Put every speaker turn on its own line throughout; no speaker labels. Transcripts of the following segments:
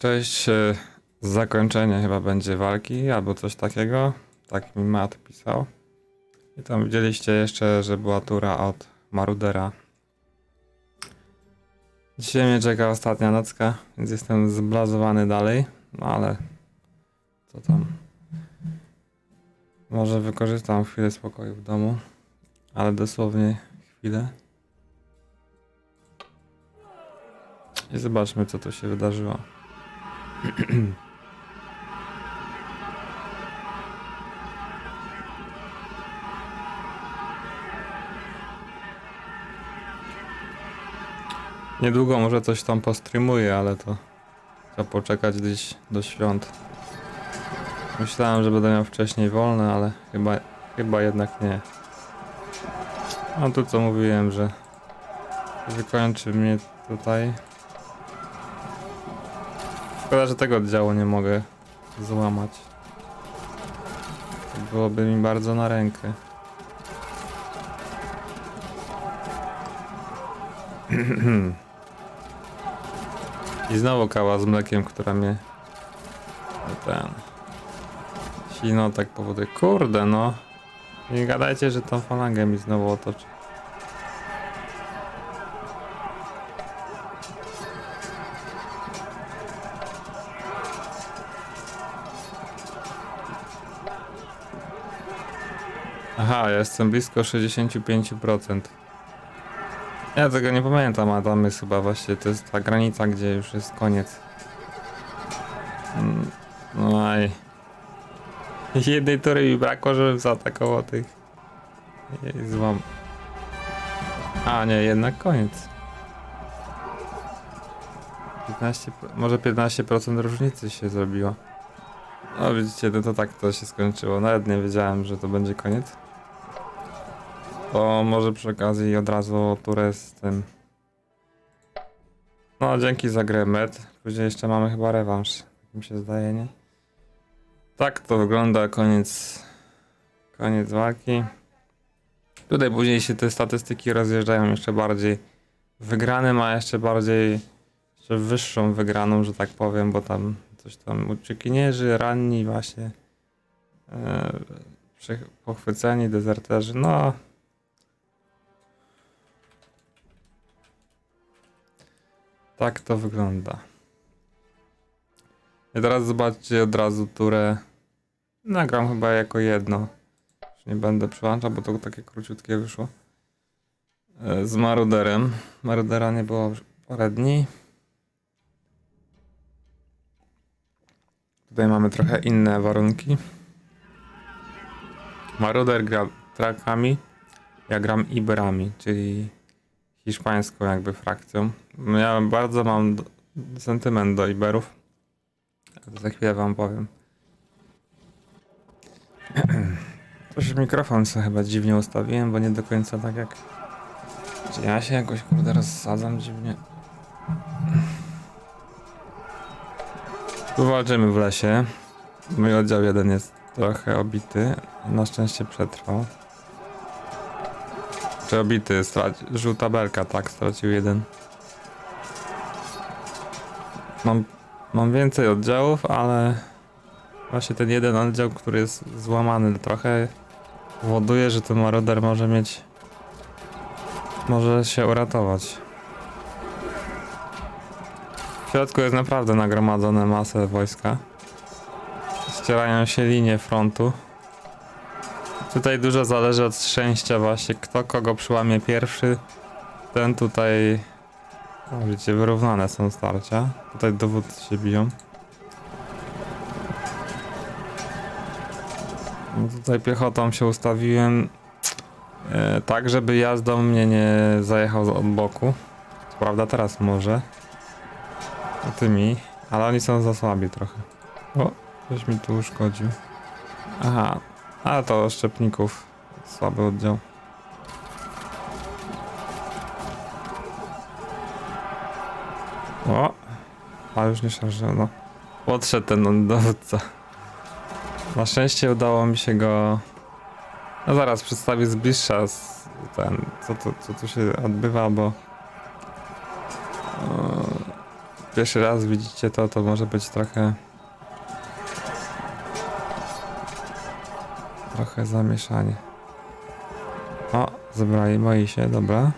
Cześć, e, zakończenie chyba będzie walki albo coś takiego. Tak mi Matt pisał. I tam widzieliście jeszcze, że była tura od Marudera. Dzisiaj mnie czeka ostatnia nocka, więc jestem zblazowany dalej. No ale co tam. Może wykorzystam chwilę spokoju w domu, ale dosłownie chwilę. I zobaczmy, co tu się wydarzyło. Niedługo może coś tam postreamuję, ale to trzeba poczekać gdzieś do świąt. Myślałem, że będę miał wcześniej wolne, ale chyba, chyba jednak nie. A tu co mówiłem, że wykończy mnie tutaj. Szkoda, że tego oddziału nie mogę złamać. To byłoby mi bardzo na rękę. I znowu kała z mlekiem, która mnie ten sino tak powoduje. Kurde no. Nie gadajcie, że tą falangę mi znowu otoczy. Jestem blisko 65%. Ja tego nie pamiętam, a tam jest chyba właśnie, to jest ta granica, gdzie już jest koniec. Mm, No aj. Jednej tury mi brakło, żebym zaatakował tych. I złam. A nie, jednak koniec. 15, pro- może 15% różnicy się zrobiło. No widzicie, to, to tak to się skończyło. Nawet nie wiedziałem, że to będzie koniec. To może przy okazji od razu turę z tym. No, dzięki za grę Med. Później jeszcze mamy chyba rewanż. Tak mi się zdaje, nie? Tak to wygląda, koniec. Koniec walki. Tutaj później się te statystyki rozjeżdżają jeszcze bardziej. Wygrany ma jeszcze bardziej. Jeszcze wyższą wygraną, że tak powiem, bo tam coś tam uciekinierzy, ranni właśnie. Przy- pochwyceni, dezerterzy. No, Tak to wygląda. I teraz zobaczcie od razu turę. Nagram chyba jako jedno. Już nie będę przełączał, bo to takie króciutkie wyszło. E, Z Maruderem. Marudera nie było parę dni. Tutaj mamy trochę inne warunki. Maruder gra trakami, ja gram Iberami, czyli hiszpańską jakby frakcją. Ja bardzo mam sentyment do Iberów. Za chwilę wam powiem. Też mikrofon sobie chyba dziwnie ustawiłem, bo nie do końca tak jak... Ja się jakoś kurde rozsadzam dziwnie? Tu walczymy w lesie. Mój oddział jeden jest trochę obity. Na szczęście przetrwał. Czy obity, straci, żółta belka, tak, stracił jeden. Mam, mam więcej oddziałów, ale właśnie ten jeden oddział, który jest złamany trochę, powoduje, że ten maroder może mieć, może się uratować. W środku jest naprawdę nagromadzone masę wojska. Ścierają się linie frontu. Tutaj dużo zależy od szczęścia właśnie, kto kogo przyłamie pierwszy. Ten tutaj... Widzicie, wyrównane są starcia. Tutaj dowódcy się biją. No tutaj piechotą się ustawiłem e, tak, żeby jazdą mnie nie zajechał od boku. Co prawda teraz może. A tymi, ale oni są za słabi trochę. O, ktoś mi tu uszkodził. Aha, a to szczepników. Słaby oddział. O! A już nie szarże, no. Podszedł ten dowódca. Na szczęście udało mi się go. No zaraz przedstawię z bliższa ten, co co tu się odbywa, bo. pierwszy raz widzicie to, to może być trochę... Trochę zamieszanie. O, zebrali, moi się, dobra.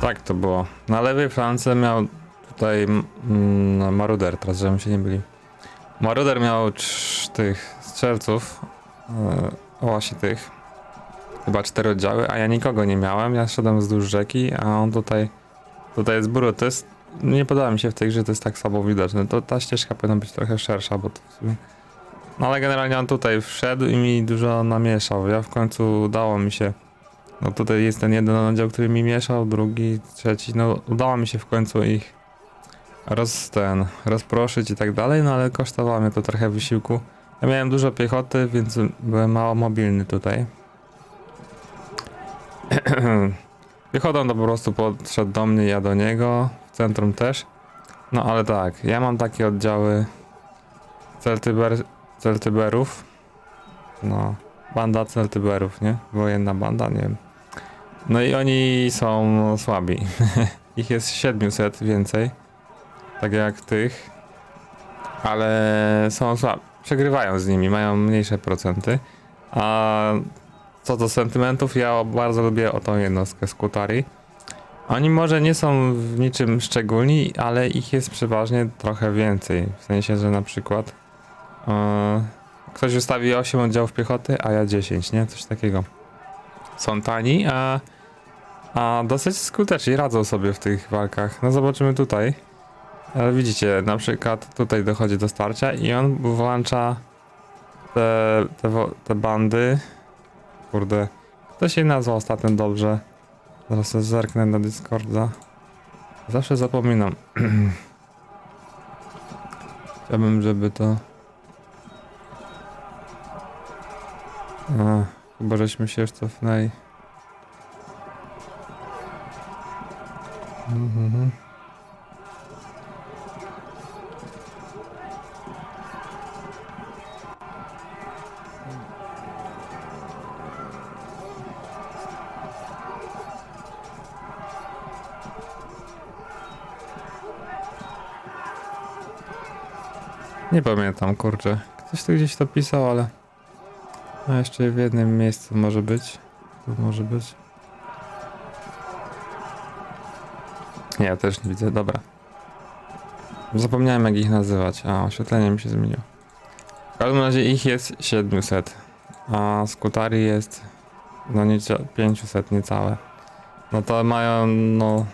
Tak to było. Na lewej flance miał tutaj mm, Maruder, teraz żebym się nie byli. Maruder miał tych strzelców, o właśnie tych, chyba cztery oddziały, a ja nikogo nie miałem, ja szedłem wzdłuż rzeki, a on tutaj, tutaj jest Brutus. Nie podoba mi się w tej grze, to jest tak słabo widoczne, to ta ścieżka powinna być trochę szersza, bo to w sumie... No ale generalnie on tutaj wszedł i mi dużo namieszał, ja w końcu udało mi się no tutaj jest ten jeden oddział, który mi mieszał, drugi, trzeci, no udało mi się w końcu ich roz, ten, rozproszyć i tak dalej, no ale kosztowało mnie to trochę wysiłku. Ja miałem dużo piechoty, więc byłem mało mobilny tutaj. Piechotą to po prostu podszedł do mnie, ja do niego, w centrum też. No ale tak, ja mam takie oddziały Celtyber, Celtyberów. No, banda Celtyberów, nie? Wojenna banda, nie wiem. No i oni są słabi. Ich jest 700 więcej. Tak jak tych. Ale są słabi. Przegrywają z nimi, mają mniejsze procenty. A co do sentymentów, ja bardzo lubię o tą jednostkę z Kutari. Oni może nie są w niczym szczególni, ale ich jest przeważnie trochę więcej. W sensie, że na przykład e, ktoś ustawi 8 oddziałów piechoty, a ja 10, nie? Coś takiego. Są tani, a, a dosyć skuteczni radzą sobie w tych walkach. No zobaczymy tutaj. Ale widzicie, na przykład tutaj dochodzi do starcia i on włącza te, te, te bandy. Kurde, kto się nazwał ostatnio dobrze? Zaraz zerknę na Discorda. Zawsze zapominam. Chciałbym, żeby to... A, chyba żeśmy się już cofnęli. Mhm. Nie pamiętam, kurczę. Ktoś tu gdzieś to pisał, ale... A jeszcze w jednym miejscu może być. Tu może być. Nie, też nie widzę, dobra. Zapomniałem jak ich nazywać, a oświetlenie mi się zmieniło. W każdym razie ich jest 700, a skutari jest no nie 500 niecałe. No to mają no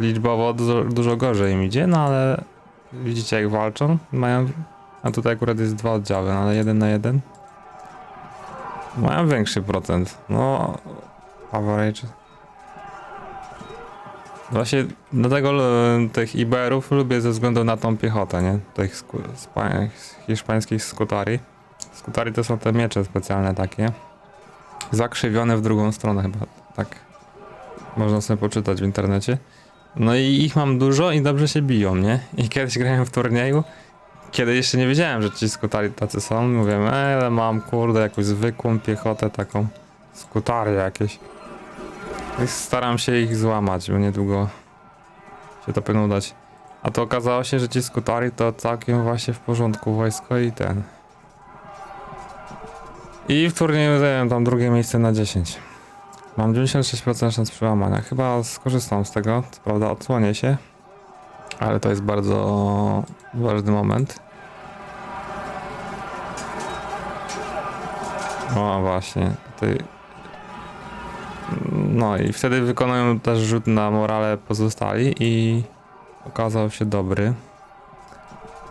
liczbowo dużo, dużo gorzej im idzie, no ale widzicie jak walczą, mają, a tutaj akurat jest dwa oddziały, no ale jeden na jeden. Mają większy procent, no average Właśnie dlatego e, tych Iberów lubię ze względu na tą piechotę, nie? Tych sku, hiszpańskich skutari. Skutari to są te miecze specjalne takie. Zakrzywione w drugą stronę chyba, tak. Można sobie poczytać w internecie. No i ich mam dużo i dobrze się biją, nie? I kiedyś grałem w turnieju, kiedy jeszcze nie wiedziałem, że ci skutari tacy są. Mówię, "E, ale mam kurde jakąś zwykłą piechotę taką. Skutary jakieś. I staram się ich złamać, bo niedługo się to powinno udać. A to okazało się, że ci skutari to całkiem właśnie w porządku wojsko i ten. I w turnieju zająłem tam drugie miejsce na 10. Mam 96% szans przełamania. Chyba skorzystam z tego, co prawda odsłonię się. Ale to jest bardzo ważny moment. O właśnie, tutaj no i wtedy wykonują też rzut na morale pozostali i okazał się dobry.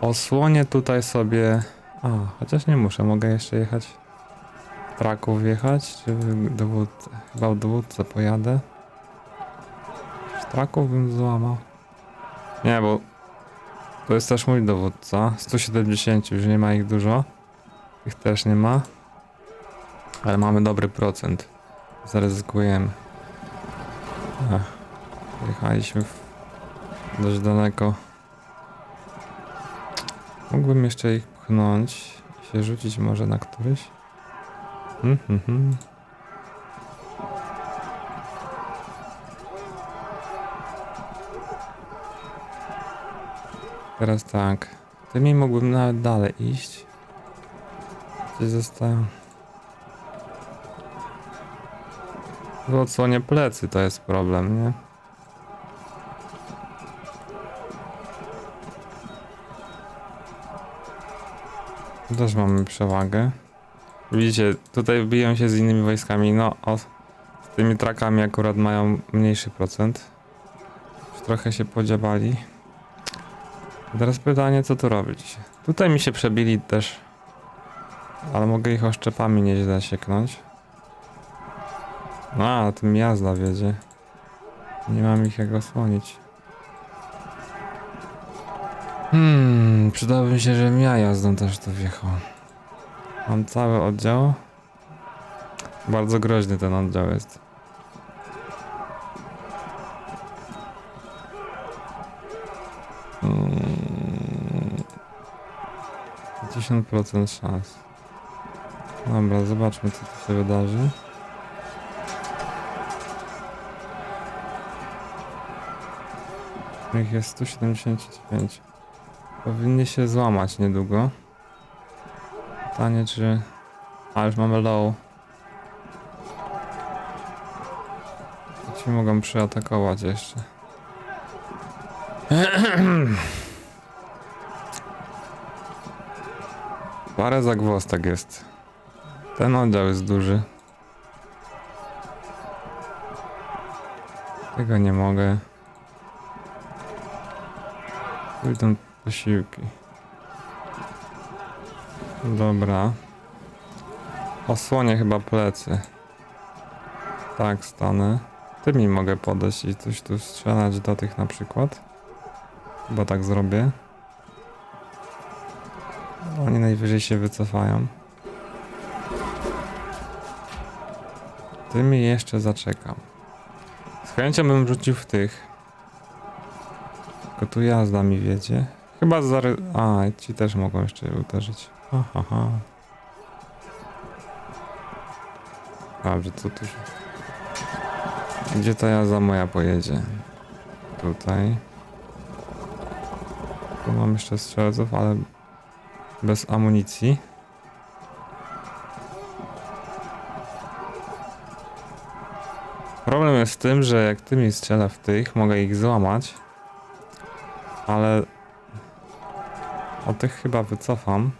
Osłonię tutaj sobie... A, chociaż nie muszę, mogę jeszcze jechać... Traków jechać, czy dowód... chyba dowódcę pojadę. Traków bym złamał. Nie, bo to jest też mój dowódca. 170, już nie ma ich dużo. Ich też nie ma. Ale mamy dobry procent. Zaryzykujemy. Ach, jechaliśmy w dość daleko. Mógłbym jeszcze ich pchnąć i się rzucić może na któryś. Hmm, hmm, Teraz tak. Tymi mógłbym nawet dalej iść. Gdzie zostają? W odsłonie plecy to jest problem, nie? Też mamy przewagę. Widzicie, tutaj biją się z innymi wojskami. No, o, z tymi trakami akurat mają mniejszy procent. Trochę się podziabali. Teraz pytanie, co tu robić? Tutaj mi się przebili też. Ale mogę ich oszczepami nieźle sieknąć. A tym jazda wiedzie. Nie mam ich jak osłonić. Hmm, przydałoby mi się, żebym ja jazdą też to wjechał. Mam cały oddział. Bardzo groźny ten oddział jest. 50% szans. Dobra, zobaczmy co tu się wydarzy. Ich jest 179. Powinni się złamać niedługo. Pytanie czy... A już mamy low. Ci mogą przyatakować jeszcze. Parę zagwostek jest. Ten oddział jest duży. Tego nie mogę. Pójdą posiłki. Dobra. Osłonię chyba plecy. Tak, stanę. Tymi mogę podejść i coś tu strzelać do tych na przykład. Chyba tak zrobię. Oni najwyżej się wycofają. Tymi jeszcze zaczekam. Z chęcią bym rzucił w tych. Tylko tu jazda mi wiedzie. Chyba zary... A, ci też mogą jeszcze uderzyć. Ha, ha, ha. Dobrze, co tu się... Gdzie ta jazda moja pojedzie? Tutaj. Tu mam jeszcze strzelców, ale bez amunicji. Problem jest w tym, że jak ty mi strzela w tych, mogę ich złamać. Ale o tych chyba wycofam.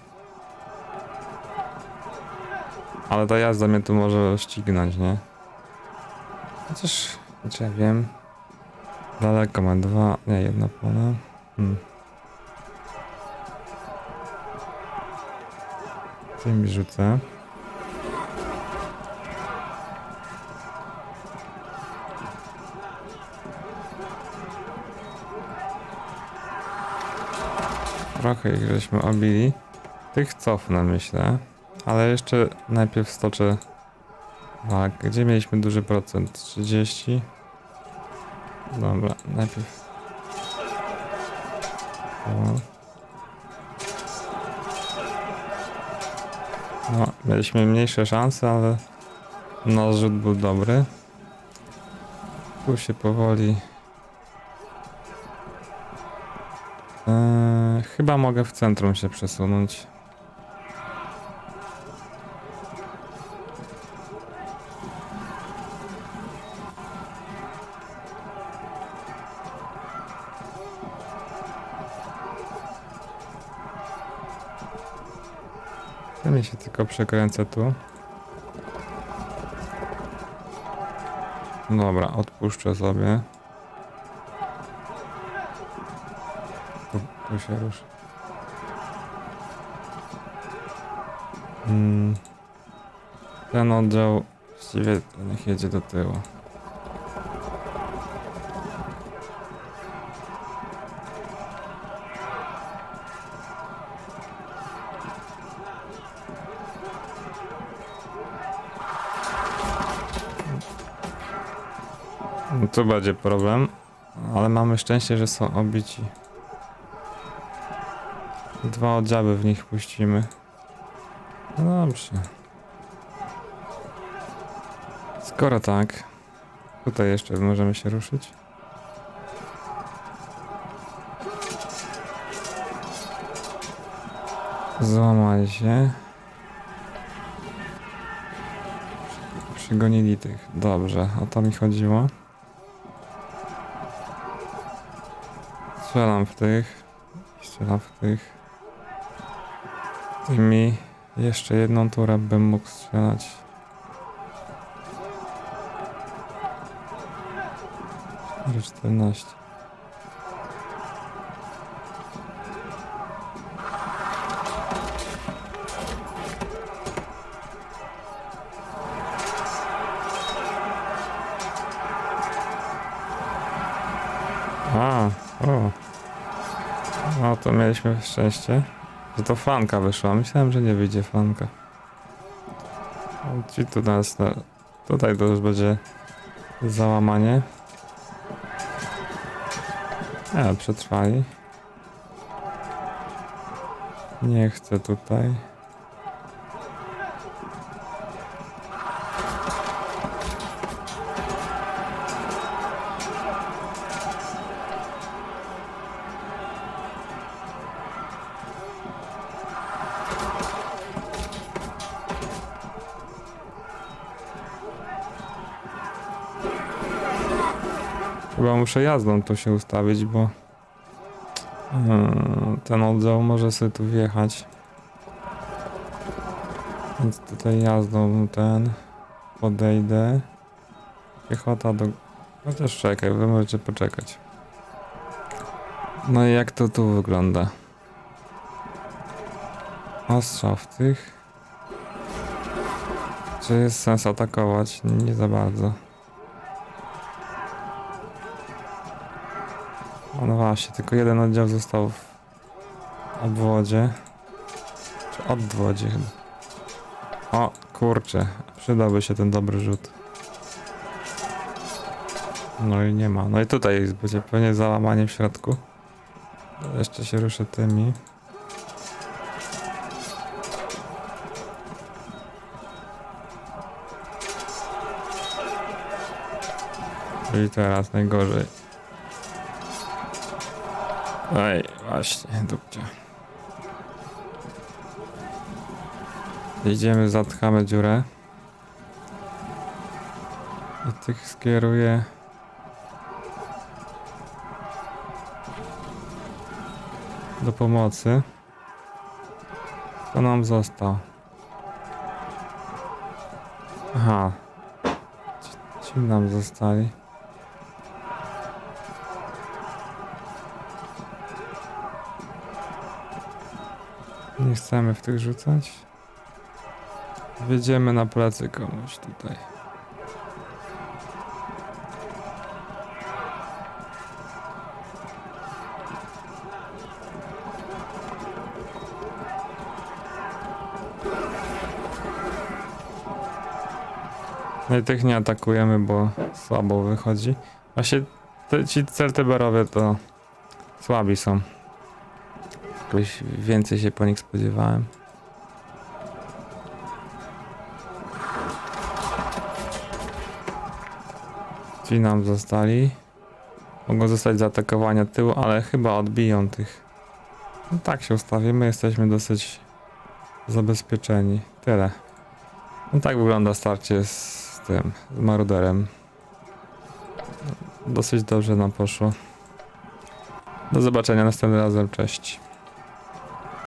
Ale ta jazda mnie tu może ścignąć, nie? Chociaż, czy ja wiem. Daleko ma dwa, nie, jedno pole. Hmm. Tym rzucę. Trochę ich żeśmy obili. Tych cofnę myślę. Ale jeszcze najpierw stoczę. Tak, gdzie mieliśmy duży procent? 30. Dobra, najpierw. O. No, mieliśmy mniejsze szanse, ale no rzut był dobry. Tu się powoli. Eee, chyba mogę w centrum się przesunąć. Się tylko przekręcę tu. Dobra, odpuszczę sobie. Tu, tu się ruszy. Mm. Ten oddział właściwie niech jedzie do tyłu. Tu będzie problem, ale mamy szczęście, że są obici. Dwa oddziały w nich puścimy. No dobrze. Skoro tak, tutaj jeszcze możemy się ruszyć. Złamali się. Przygonili tych. Dobrze, o to mi chodziło. Strzelam w tych. Strzelam w tych. Tymi jeszcze jedną turę bym mógł strzelać. Czternaście. To mieliśmy szczęście, że to flanka wyszła. Myślałem, że nie wyjdzie flanka. O, Ci tu nas, na- tutaj to już będzie załamanie. A, przetrwali. Nie chcę tutaj. Muszę jazdą tu się ustawić, bo yy, ten oddział może sobie tu wjechać. Więc tutaj jazdą ten podejdę. Piechota do... Chociaż czekaj, wy możecie poczekać. No i jak to tu wygląda? Ostrza w tych. Czy jest sens atakować? Nie za bardzo. No właśnie, tylko jeden oddział został w obwodzie. Czy odwodzie chyba. O, kurczę. Przydałby się ten dobry rzut. No i nie ma. No i tutaj będzie pewnie załamanie w środku. Jeszcze się ruszę tymi. I teraz najgorzej. Ej, właśnie, dupcia. Idziemy, zatkamy dziurę. I tych skieruję. Do pomocy. Kto nam został? Aha. Ci nam zostali. Nie chcemy w tych rzucać. Wjedziemy na plecy komuś tutaj. No i tych nie atakujemy, bo słabo wychodzi. Właśnie te, ci celtyberowie to słabi są. Jakoś więcej się po nich spodziewałem. Ci nam zostali. Mogą zostać zaatakowani tyłu, ale chyba odbiją tych. No tak się ustawimy, jesteśmy dosyć zabezpieczeni. Tyle. No tak wygląda starcie z tym, z maruderem. Dosyć dobrze nam poszło. Do zobaczenia następnym razem, cześć.